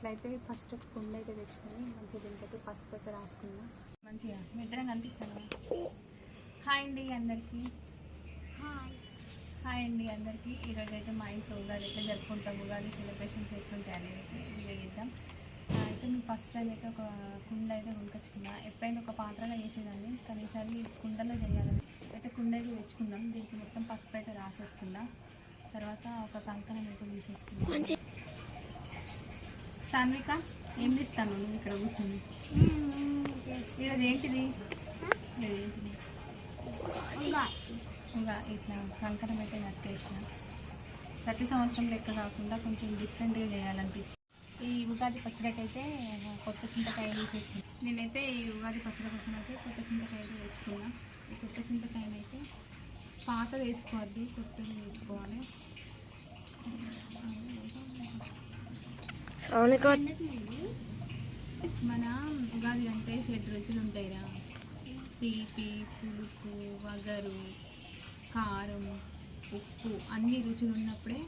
ఇట్లయితే ఫస్ట్ కుండ అయితే తెచ్చుకొని మంచిగా దీనికైతే పసుపు అయితే రాసుకుందాం మంచిగా మీ ఇద్దరం కనిపిస్తాను. హాయ్ అండి అందరికీ. హాయ్. అండి అందరికీ. ఈరోజు అయితే మా ఇంట్లో ఉగాది అయితే జరుపుకుంటాం. ఉగాది సెలబ్రేషన్స్ ఎట్లుంటాయి అనేది అయితే వీడియో చేద్దాం. అయితే మేము ఫస్ట్ టైం అయితే ఒక కుండ అయితే కొనుకొచ్చుకున్నా. ఎప్పుడైనా ఒక పాత్రలో వేసేదాన్ని కానీ ఈసారి కుండలో చేయాలని. అయితే కుండ అయితే తెచ్చుకుందాం. దీనికి మొత్తం పసుపు అయితే రాసేసుకుందాం తర్వాత ఒక కంకణం అయితే తీసేసుకుందాం సాన్విక ఏం తీస్తాను? నువ్వు ఇక్కడ కూర్చొని. ఈరోజు ఏంటిది? ఇంకా ఇట్లా కంకణం అయితే కట్టేసిన. ప్రతి సంవత్సరం లెక్క కాకుండా కొంచెం డిఫరెంట్గా చేయాలనిపించి ఈ ఉగాది పచ్చడికి అయితే కొత్త చింతకాయ తీసేసుకున్నాను నేనైతే ఈ ఉగాది పచ్చడి కోసం అయితే కొత్త చింతకాయ తెచ్చుకున్నా ఈ కొత్త చింతకాయని అయితే పాతది వేసుకోవద్దు కొత్తది వేసుకోవాలి. మన ఉగాది అంటే షెడ్ రుచులు ఉంటాయిరా. తీపి పులుపు వగరు కారం ఉప్పు అన్ని రుచులు ఉన్నప్పుడే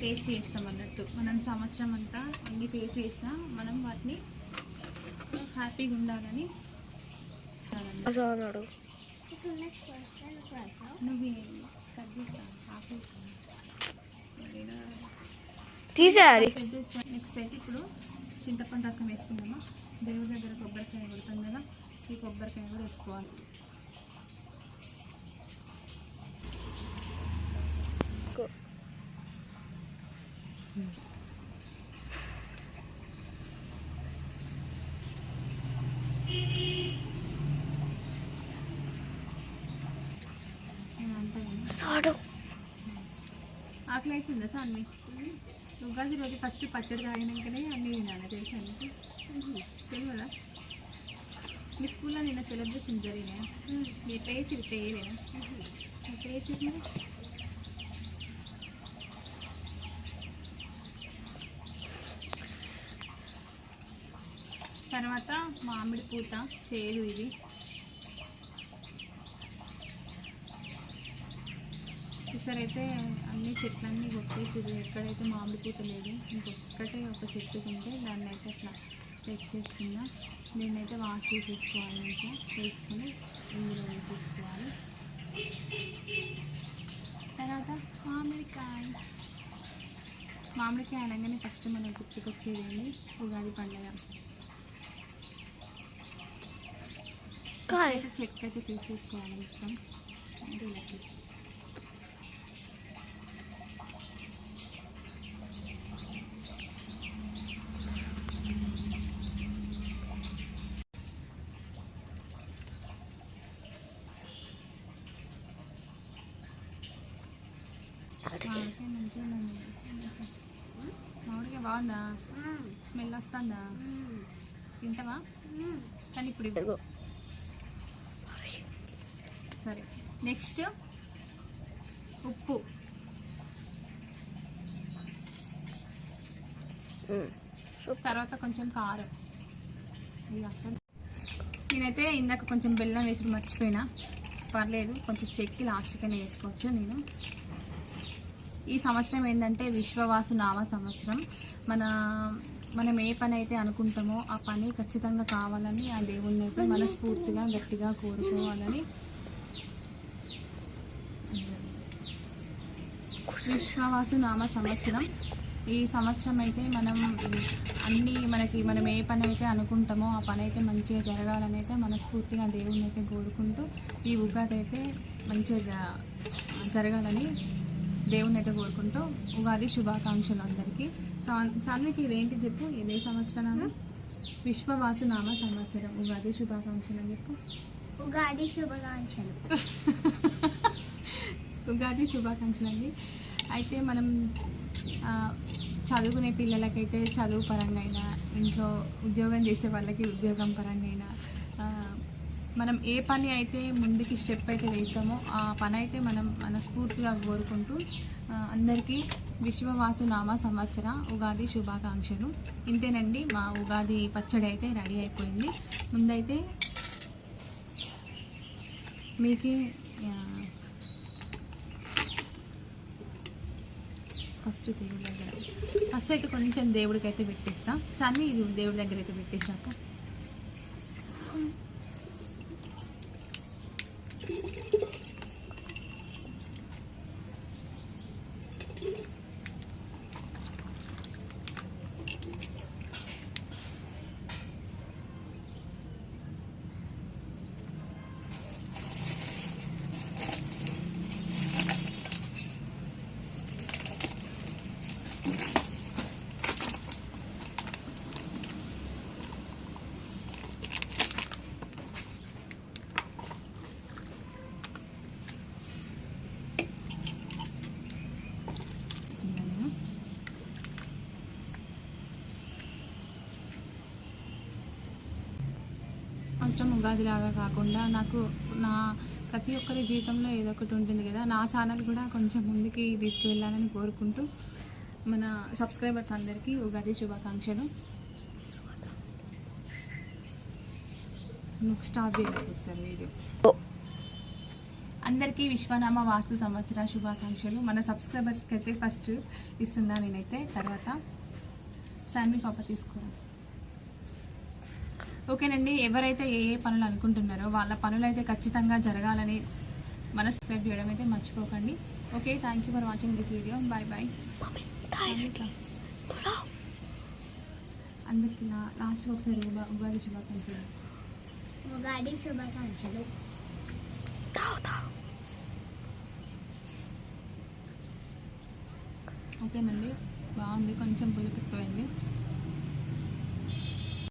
టేస్ట్ చేస్తాం అన్నట్టు. మనం సంవత్సరం అంతా అన్ని టేస్ట్ చేసినా మనం వాటిని హ్యాపీగా ఉండాలని అన్నాడు నువ్వు కట్ చేస్తా ఆపేస్తా. తీసేయాలి. నెక్స్ట్ అయితే ఇప్పుడు చింతపండు రసం వేసుకుందామా? దేవుడి దగ్గర కొబ్బరికాయ కొడతాం కదా ఈ కొబ్బరికాయ కూడా వేసుకోవాలి. ఆకలి అవుతుందా సాన్వి ఉగాది రోజు ఫస్ట్ పచ్చడి తాగినాకనే అన్నీ తినాలి తెలుసా నీకు? తెలియదా? మీ స్కూల్లో నిన్న సెలబ్రేషన్ జరిగినాయా? మీ ప్లేస్ ఇది మీ ప్లేస్ ఇది? తర్వాత మామిడి పూత చేదు ఇది. ఈసారి అయితే అన్ని చెట్లన్నీ కొట్టేసి ఎక్కడైతే మామిడి పూత లేదు ఇంకొక్కటే ఒక చెట్టు ఉంటే దాన్ని అయితే అట్లా తెచ్చేసుకున్నా దీన్ని అయితే వాష్ చేసేసుకోవాలి మంచిగా వేసుకొని ఇందులో వేసేసుకోవాలి. తర్వాత మామిడికాయ. మామిడికాయ అనగానే ఫస్ట్ మనం గుర్తుకొచ్చేది ఉగాది పండుగ. చెక్క అయితే తీసేసుకోవాలి మొత్తం. అంటే ఇలా మామిడికాయ బాగుందా? స్మెల్ వస్తుందా? తింటావా? కానీ ఇప్పుడు ఇవ్వు. సరే. నెక్స్ట్ ఉప్పు. తర్వాత కొంచెం కారం. నేనైతే ఇందాక కొంచెం బెల్లం వేసి మర్చిపోయినా. పర్లేదు కొంచెం చెక్కి లాస్ట్కైనా వేసుకోవచ్చు నేను. ఈ సంవత్సరం ఏంటంటే విశ్వవాసు నామ సంవత్సరం. మన మనం ఏ పని అయితే అనుకుంటామో ఆ పని ఖచ్చితంగా కావాలని ఆ దేవుణ్ణి అయితే మనస్ఫూర్తిగా గట్టిగా కోరుకోవాలని. విశ్వవాసు నామ సంవత్సరం. ఈ సంవత్సరం అయితే మనం అన్నీ మనకి మనం ఏ పని అయితే అనుకుంటామో ఆ పని అయితే మంచిగా జరగాలని అయితే మనస్ఫూర్తిగా దేవుణ్ణి అయితే కోరుకుంటూ ఈ ఉగాది అయితే మంచిగా జ- జరగాలని దేవుని అయితే కోరుకుంటూ ఉగాది శుభాకాంక్షలు అందరికీ. సా- సాన్వికి ఇదేంటి చెప్పు? ఇదే సంవత్సరం విశ్వవాసు నామ సంవత్సరం. ఉగాది శుభాకాంక్షలు అని చెప్పు. ఉగాది శుభాకాంక్షలు. ఉగాది శుభాకాంక్షలు అండి. అయితే మనం చదువుకునే పిల్లలకైతే చదువు పరంగా అయినా ఇంట్లో ఉద్యోగం చేసే వాళ్ళకి ఉద్యోగం పరంగా అయినా మనం ఏ పని అయితే ముందుకి స్టెప్ అయితే వేస్తామో ఆ పని అయితే మనం మనస్ఫూర్తిగా కోరుకుంటూ అందరికీ విశ్వవాసు నామ సంవత్సర ఉగాది శుభాకాంక్షలు. ఇంతేనండి మా ఉగాది పచ్చడి అయితే రెడీ అయిపోయింది. ముందైతే మీకు ఫస్ట్ దేవుడి దగ్గర ఫస్ట్ అయితే కొంచెం దేవుడికి అయితే పెట్టేస్తాం. సన్నీ ఇది దేవుడి దగ్గర అయితే పెట్టేసాక. సంవత్సరం ఉగాది లాగా కాకుండా నాకు నా ప్రతి ఒక్కరి జీవితంలో ఏదో ఒకటి ఉంటుంది కదా నా ఛానల్ కూడా కొంచెం ముందుకి తీసుకువెళ్ళాలని కోరుకుంటూ మన సబ్స్క్రైబర్స్ అందరికీ ఉగాది శుభాకాంక్షలు. Stop sir video. అందరికీ విశ్వనామ వాస్తు సంవత్సర శుభాకాంక్షలు. మన సబ్స్క్రైబర్స్కి అయితే ఫస్ట్ ఇస్తున్నా నేనైతే తర్వాత శాండీ పాప తీసుకురా. ఓకేనండి ఎవరైతే ఏ ఏ పనులు అనుకుంటున్నారో వాళ్ళ పనులు అయితే ఖచ్చితంగా జరగాలని మన సబ్స్క్రైబ్ చేయడం అయితే మర్చిపోకండి. Okay thank you for watching this video bye bye అందరికీ నా లాస్ట్ ఒకసారి ఉగా- ఉగాది శుభాకాంక్షలు. ఉగాది శుభాకాంక్షలు. ఓకేనండి బాగుంది కొంచెం పులుపు ఎక్కువైంది.